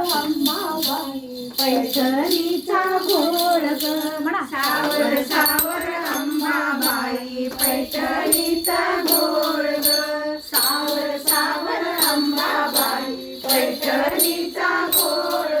अंबाबाई पैठणीचा घोळ सावर सावर अंबाबाई पैठणीचा घोळ सावर सावर अंबाबाई पैठणीचा घोळ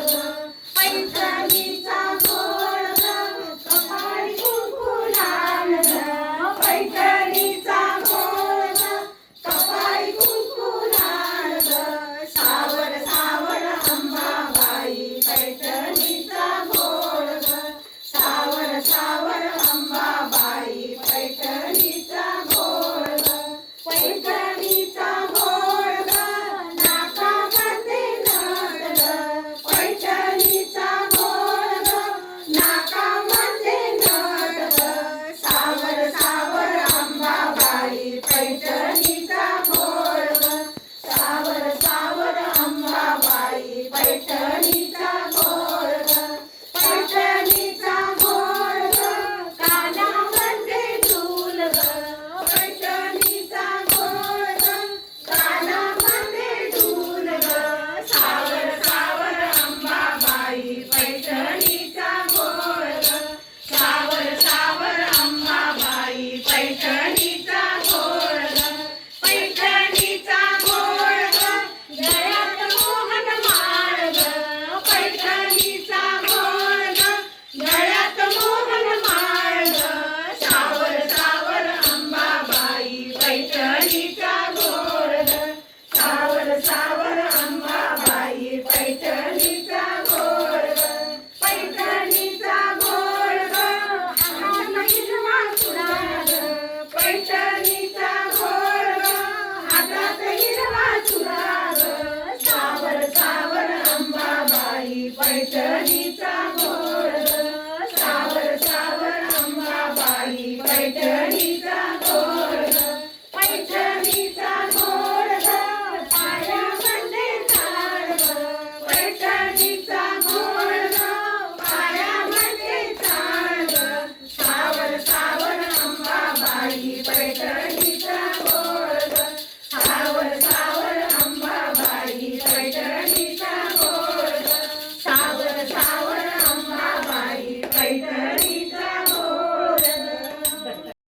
पैठणीचा घोर सावर सावर अंबाबाई पैठणीचा घोर पैठणीचा घोर पाया म्हणजे चार पैठणीचा घोर पाया म्हणजे चार सावर सावर अंबाबाई पैठणी